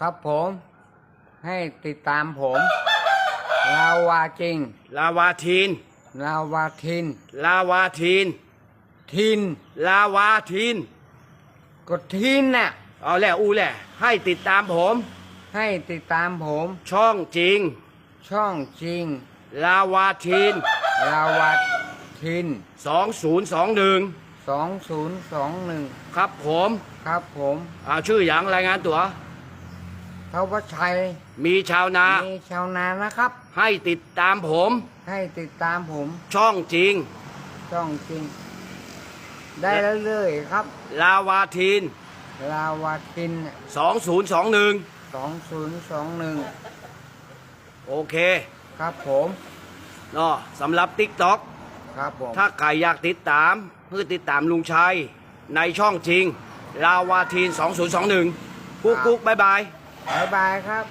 ครับผม ให้ติดตามผมลาวาจริงลาวาทีน ลาวาทิน ลาวาทีน ทินลาวาทีนก็ทินน่ะเอาแหละอูแหละ ให้ติดตามผม ให้ติดตามผม ช่องจริง ช่องจริง ลาวาทีน ลาวาทิน 2021สองศูนย์สองหนึ่งครับผม ครับผมเอาชื่ออย่างรายงานตัว ทวชัย มีชาวนา มีชาวนานะครับ ให้ติดตามผม ให้ติดตามผมช่องจริง ช่องจริง ได้เรื่อยๆครับ ลาวาทีน ลาวาทิน2021 สองศูนย์สองหนึ่งโอเคครับผมเนาะสำหรับติ๊กต็อกครับผมถ้าใครอยากติดตามเพื่อติดตามลุงชัย ในช่องจริง ลาวาทีน 2021กุ๊กกุ๊กบายบาย บ๊ายบายครับ